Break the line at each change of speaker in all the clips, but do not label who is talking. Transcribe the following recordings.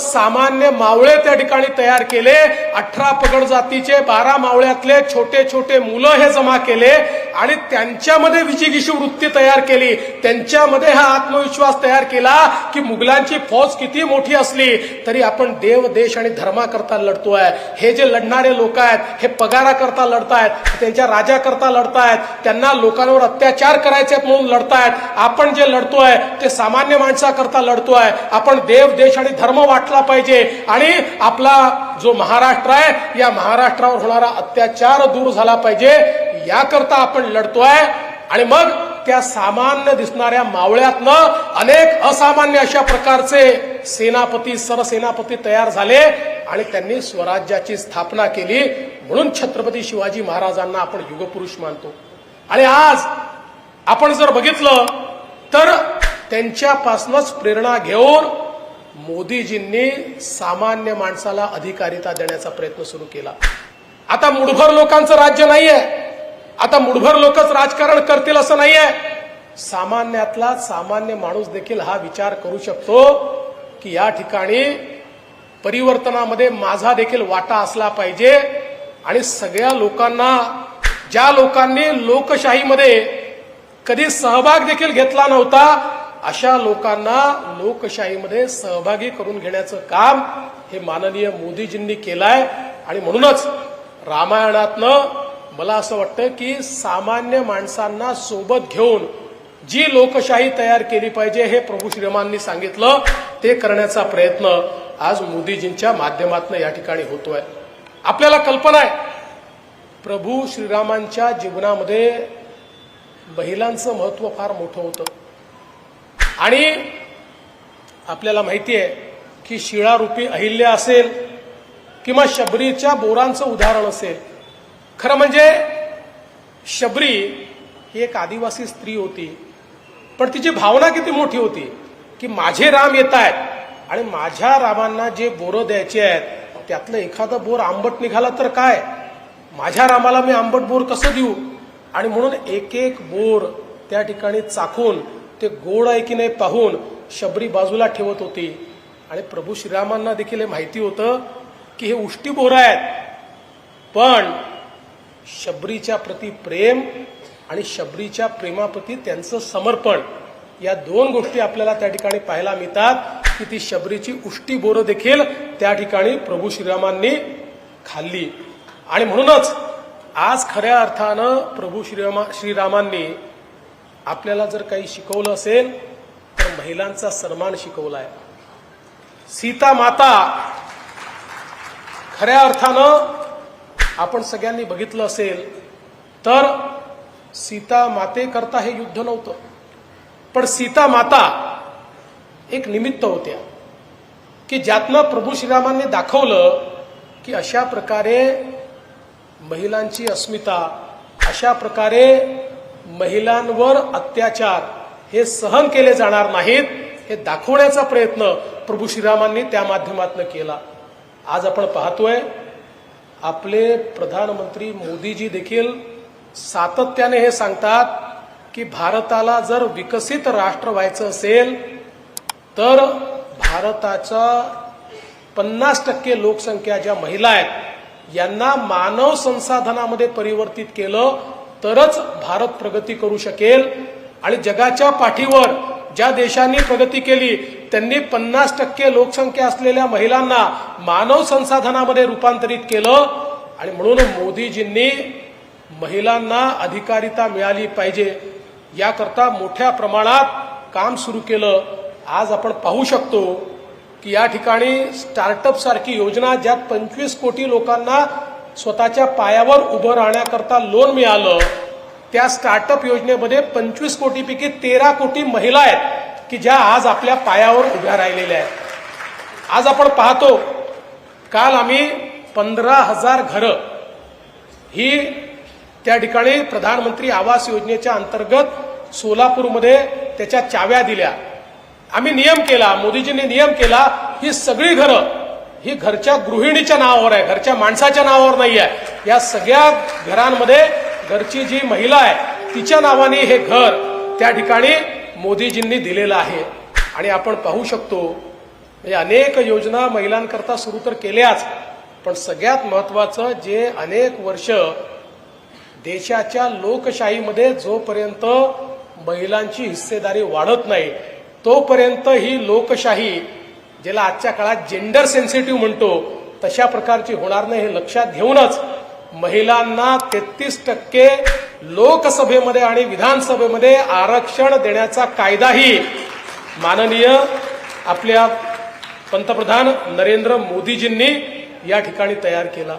सामान्य मावळे त्या ठिकाणी तयार केले. अठरा पगड जातीचे बारा मावळ्यातले छोटे छोटे मुलं हे जमा केले. आणि त्यांच्यामध्ये विजिगिषू वृत्ती तयार केली. त्यांच्यामध्ये हा आत्मविश्वास तयार केला की मुघलांची फौज किती मोठी असली तरी आपण देव देश आणि धर्माकरता लढतोय. हे जे लढणारे लोक आहेत हे पगाराकरता लढतायत त्यांच्या राजाकरता लढतायत त्यांना लोकांवर अत्याचार करायचे आहेत म्हणून लढतायत. आपण जे लढतोय ते सामान्य माणसाकरता लढतोय. आपण देव देश आणि धर्म वाटला पाहिजे. आणि आपला जो महाराष्ट्र आहे या महाराष्ट्रावर होणारा अत्याचार दूर झाला पाहिजे. याकरता आपण लढतोय. आणि मग त्या सामान्य दिसणाऱ्या मावळ्यातनं अनेक असामान्य अशा प्रकारचे सेनापती सरसेनापती तयार झाले आणि त्यांनी स्वराज्याची स्थापना केली. म्हणून छत्रपती शिवाजी महाराजांना आपण युगपुरुष मानतो. आणि आज आपण जर बघितलं तर त्यांच्यापासूनच प्रेरणा घेऊन मोदीजींनी सामान्य माणसाला अधिकारिता देण्याचा प्रयत्न सुरू केला. आता मुठभर लोकांचं राज्य नाहीये. आता मुठभर लोकच राजकारण करतील असं नाहीये. सामान्यातला सामान्य माणूस देखील हा विचार करू शकतो की या ठिकाणी परिवर्तनामध्ये माझा देखील वाटा असला पाहिजे आणि सगळ्या लोकांना ज्या लोकांनी लोकशाहीमध्ये कधी सहभाग देखील घेतला नव्हता अशा लोकांना लोकशाहीमध्ये सहभागी करून घेण्याचं काम हे माननीय मोदीजींनी केलंय. आणि म्हणूनच रामायणातनं मला असं वाटतं की सामान्य माणसांना सोबत घेऊन जी लोकशाही तयार केली पाहिजे हे प्रभू श्रीरामांनी सांगितलं ते करण्याचा प्रयत्न आज मोदीजींच्या माध्यमातून या ठिकाणी होतोय. आपल्याला कल्पना आहे प्रभू श्रीरामांच्या जीवनामध्ये महिलांचं महत्त्व फार मोठं होतं. आणि आपल्याला माहिती आहे की शिळारूपी अहिल्या असेल किंवा शबरीच्या बोरांचं उदाहरण असेल खरं म्हणजे शबरी ही एक आदिवासी स्त्री होती पण तिची भावना किती मोठी होती की माझे राम येत आहेत आणि माझ्या रामांना जे बोरं द्यायचे आहेत त्यातलं एखादं बोर आंबट निघाला तर काय? माझ्या रामाला मी आंबट बोर कसं देऊ? आणि म्हणून एक एक बोर त्या ठिकाणी चाखून ते गोड आहे की नाही पाहून शबरी बाजूला ठेवत होती. आणि प्रभू श्रीरामांना देखील हे माहिती होतं की हे उष्टी बोरं आहेत. पण शबरीच्या प्रती प्रेम आणि शबरीच्या प्रेमाप्रती त्यांचं समर्पण या दोन गोष्टी आपल्याला त्या ठिकाणी पाहायला मिळतात की ती शबरीची उष्टी बोरं देखील त्या ठिकाणी प्रभू श्रीरामांनी खाल्ली. आणि म्हणूनच आज खऱ्या अर्थानं प्रभू श्रीरामा श्रीरामांनी आपल्याला जर काही शिकवलं असेल तर महिलांचा सन्मान शिकवलाय. सीता माता खऱ्या अर्थानं आपण सगळ्यांनी बघितलं असेल तर सीता मातेकरता हे युद्ध नव्हतं. पण सीता माता एक निमित्त होत्या की ज्यातनं प्रभू श्रीरामांनी दाखवलं की अशा प्रकारे महिलांची अस्मिता अशा प्रकारे महिलांवर अत्याचार हे सहन केले जाणार नाहीत हे दाखवण्याचा प्रयत्न प्रभू श्रीरामांनी त्या माध्यमातून केला. आज आपण पाहतोय आपले प्रधानमंत्री मोदीजी देखील सातत्याने हे सांगतात की भारताला जर विकसित राष्ट्र व्हायचं असेल तर भारताचा पन्नास टक्के लोकसंख्या ज्या महिला आहेत यांना मानव संसाधनामध्ये परिवर्तित केलं तरच भारत प्रगती करू शकेल. आणि जगाच्या पाठीवर ज्या देशांनी प्रगती केली त्यांनी पन्नास टक्के लोकसंख्या असलेल्या महिलांना मानव संसाधनामध्ये रूपांतरित केलं. आणि म्हणून मोदीजींनी महिलांना अधिकारिता मिळाली पाहिजे. याकरता मोठ्या प्रमाणात काम सुरू केलं. आज आपण पाहू शकतो की या ठिकाणी स्टार्टअप सारखी योजना ज्यात पंचवीस कोटी लोकांना स्वतःच्या पायावर उभं राहण्याकरता लोन मिळालं. त्या स्टार्टअप योजनेमध्ये पंचवीस कोटीपैकी तेरा कोटी महिला आहेत की ज्या आज आपल्या पायावर उभ्या राहिलेल्या आहेत. आज आपण पाहतो काल आम्ही पंधरा हजार घरं ही त्या ठिकाणी प्रधानमंत्री आवास योजनेच्या अंतर्गत सोलापूरमध्ये त्याच्या चाव्या दिल्या. आम्ही नियम केला मोदीजींनी नियम केला ही सगळी घरं ही घरच्या गृहिणीच्या नावावर आहे घरच्या माणसाच्या नावावर नाही आहे या सगळ्या घरांमध्ये घरची जी महिला आहे तिच्या नावाने हे घर त्या ठिकाणी मोदीजींनी दिलेलं आहे. आणि आपण पाहू शकतो म्हणजे अनेक योजना महिलांकरता सुरू तर केल्याच पण सगळ्यात महत्वाचं जे अनेक वर्ष देशाच्या लोकशाहीमध्ये जोपर्यंत महिलांची हिस्सेदारी वाढत नाही तोपर्यंत ही लोकशाही ज्याला आजच्या काळात जेंडर सेन्सिटिव्ह म्हणतो तशा प्रकारची होणार नाही हे लक्षात घेऊनच महिलांना तेहतीस टक्के लोकसभेमध्ये आणि विधानसभेमध्ये आरक्षण देण्याचा कायदाही माननीय आपल्या पंतप्रधान नरेंद्र मोदीजींनी या ठिकाणी तयार केला.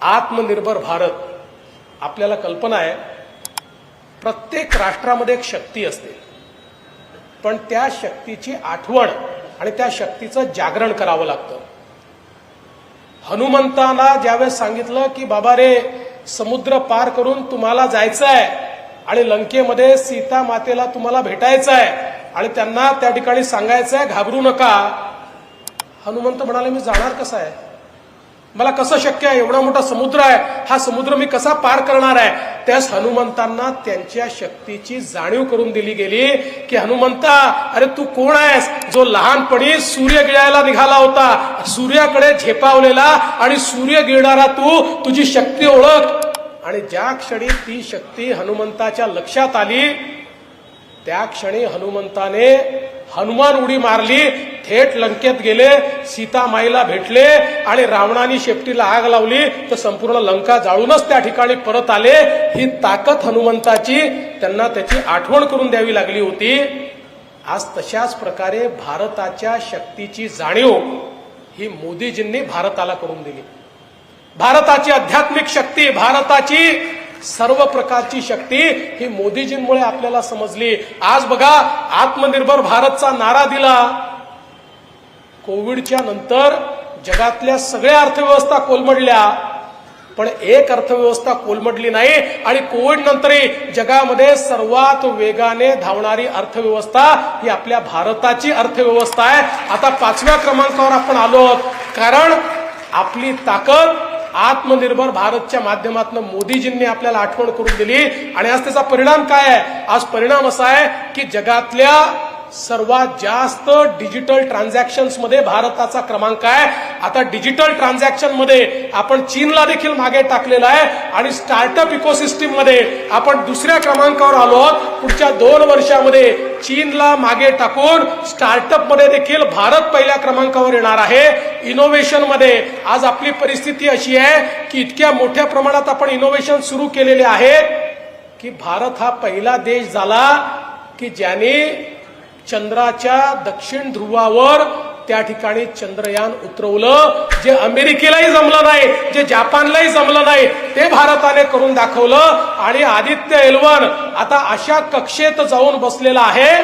आत्मनिर्भर भारत आपल्याला कल्पना आहे. प्रत्येक राष्ट्रामध्ये एक शक्ती असते. पण त्या शक्तीची आठवण आणि त्या शक्तीचं जागरण करावं लागतं. हनुमंताला ज्यावेळेस सांगितलं की बाबा रे समुद्र पार करून तुम्हाला जायचं आहे आणि लंकेमध्ये सीता मातेला तुम्हाला भेटायचं आहे आणि त्यांना त्या ठिकाणी सांगायचं आहे घाबरू नका. हनुमंत म्हणाले मी जाणार कसं आहे? मला कसं शक्य आहे? एवढा मोठा समुद्र आहे. हा समुद्र मी कसा पार करणार आहे? त्यास हनुमंतांना त्यांच्या शक्तीची जाणीव करून दिली गेली की हनुमंता अरे तू कोण आहेस? जो लहानपणी सूर्य गिळायला निघाला होता. सूर्याकडे झेपावलेला आणि सूर्य गिळणारा तू तुझी शक्ती ओळख. आणि ज्या क्षणी ती शक्ती हनुमंताच्या लक्षात आली त्या क्षणी हनुमंताने हनुमान उडी मारली थेट लंकेत गेले सीता माईला भेटले आणि रावणाने शेपटीला आग लावली तर संपूर्ण लंका जाळूनच त्या ठिकाणी परत आले. ही ताकद हनुमंताची त्यांना त्याची आठवण करून द्यावी लागली होती. आज तशाच प्रकारे भारताच्या शक्तीची जाणीव ही मोदीजींनी भारताला करून दिली. भारताची आध्यात्मिक शक्ती भारताची सर्व प्रकारची शक्ती ही मोदीजींमुळे आपल्याला समजली. आज बघा आत्मनिर्भर भारतचा नारा दिला. कोविडच्या नंतर जगातल्या सगळ्या अर्थव्यवस्था कोलमडल्या. पण एक अर्थव्यवस्था कोलमडली नाही आणि कोविड नंतरही जगामध्ये सर्वात वेगाने धावणारी अर्थव्यवस्था ही आपल्या भारताची अर्थव्यवस्था आहे. आता पाचव्या क्रमांकावर आपण आलो आहोत कारण आपली ताकद आत्मनिर्भर भारतच्या माध्यमातून मोदीजींनी आपल्याला आठवण करून दिली. आणि आज त्याचा परिणाम काय आहे? आज परिणाम असा आहे की जगातल्या सर्वात जास्त डिजिटल ट्रान्झॅक्शन्समध्ये भारताचा क्रमांक आहे. आता डिजिटल ट्रान्झॅक्शनमध्ये आपण चीनला देखील मागे टाकलेला आहे आणि स्टार्टअप इकोसिस्टीममध्ये आपण दुसऱ्या क्रमांकावर आलो आहोत. पुढच्या दोन वर्षामध्ये चीनला मागे टाकून स्टार्टअपमध्ये देखील भारत पहिल्या क्रमांकावर येणार आहे. इनोव्हेशनमध्ये आज आपली परिस्थिती अशी आहे की इतक्या मोठ्या प्रमाणात आपण इनोव्हेशन सुरू केलेले आहे की भारत हा पहिला देश झाला की ज्याने चंद्राच्या दक्षिण ध्रुवावर त्या ठिकाणी चंद्रयान उतरवलं जे अमेरिकेलाही जमलं नाही जे जपानलाही जमलं नाही ते भारताने करून दाखवलं. आणि आदित्य एलवन आता अशा कक्षेत जाऊन बसलेला आहे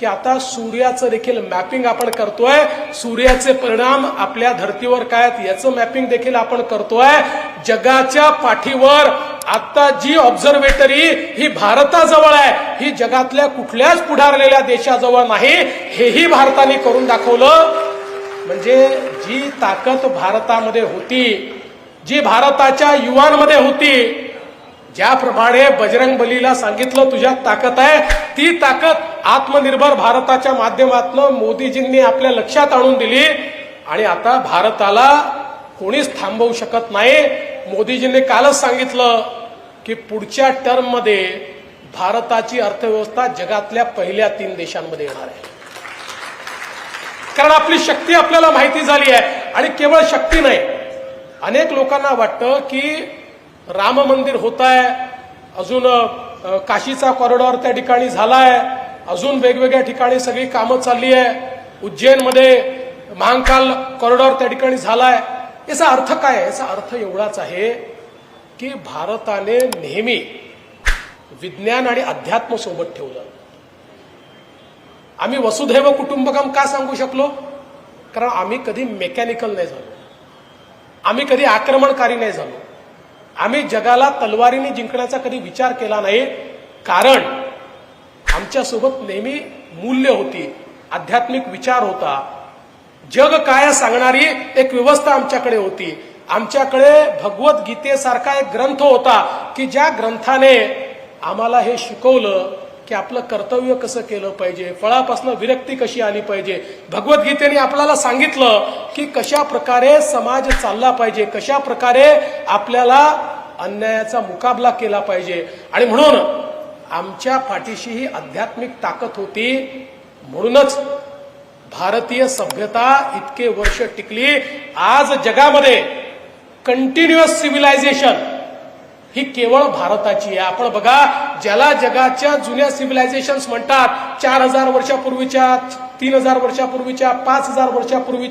की आता सूर्याचं देखील मॅपिंग आपण करतोय. सूर्याचे परिणाम आपल्या धर्तीवर काय आहेत याचं मॅपिंग देखील आपण करतोय. जगाच्या पाठीवर आता जी ऑब्झर्वेटरी ही भारताजवळ आहे ही जगातल्या कुठल्याच पुढारलेल्या देशाजवळ नाही हेही भारताने करून दाखवलं. म्हणजे जी ताकद भारतामध्ये होती जी भारताच्या युवांमध्ये होती ज्याप्रमाणे बजरंग बलीला सांगितलं तुझ्यात ताकद आहे ती ताकद आत्मनिर्भर भारताच्या माध्यमातून मोदीजींनी आपल्या लक्षात आणून दिली आणि आता भारताला कोणीच थांबवू शकत नाही. मोदीजींनी कालच सांगितलं की पुढच्या टर्ममध्ये भारताची अर्थव्यवस्था जगातल्या पहिल्या तीन देशांमध्ये येणार आहे. कारण आपली शक्ती आपल्याला माहिती झाली आहे आणि केवळ शक्ती नाही. अनेक लोकांना वाटतं की राम मंदिर होत आहे अजून काशीचा कॉरिडॉर त्या ठिकाणी झालाय अजून वेगवेगळ्या ठिकाणी सगळी कामं चालली आहे. उज्जैनमध्ये महाकाल कॉरिडॉर त्या ठिकाणी झालाय. याचा अर्थ काय आहे? याचा अर्थ एवढाच आहे की भारताने नेहमी विज्ञान आणि अध्यात्म सोबत ठेवलं. आम्ही वसुधैव कुटुंबकम का सांगू शकलो? कारण आम्ही कधी मेकॅनिकल नाही झालो. आम्ही कधी आक्रमणकारी नाही झालो. आम्ही जगाला तलवारीने जिंकण्याचा कधी विचार केला नाही. कारण आमच्यासोबत नेहमी मूल्य होती आध्यात्मिक विचार होता. जग काय सांगणारी एक व्यवस्था आमच्याकडे होती. आमच्याकडे भगवद्गीतेसारखा एक ग्रंथ होता की ज्या ग्रंथाने आम्हाला हे शिकवलं की आपलं कर्तव्य कसं केलं पाहिजे फळापासून विरक्ती कशी आली पाहिजे. भगवद्गीतेने आपल्याला सांगितलं की कशा प्रकारे समाज चालला पाहिजे कशा प्रकारे आपल्याला अन्यायाचा मुकाबला केला पाहिजे. आणि म्हणून आमच्या पाठीशी ही आध्यात्मिक ताकद होती म्हणूनच भारतीय सभ्यता इतके वर्ष टिकली. आज जगामध्ये कंटिन्युअस सिव्हिलायझेशन ही केवळ भारताची आहे. आपण बघा ज्याला जगाच्या जुन्या सिव्हिलायझेशन म्हणतात चार हजार वर्षापूर्वीच्या तीन हजार वर्षापूर्वीच्या पाच हजार वर्षापूर्वी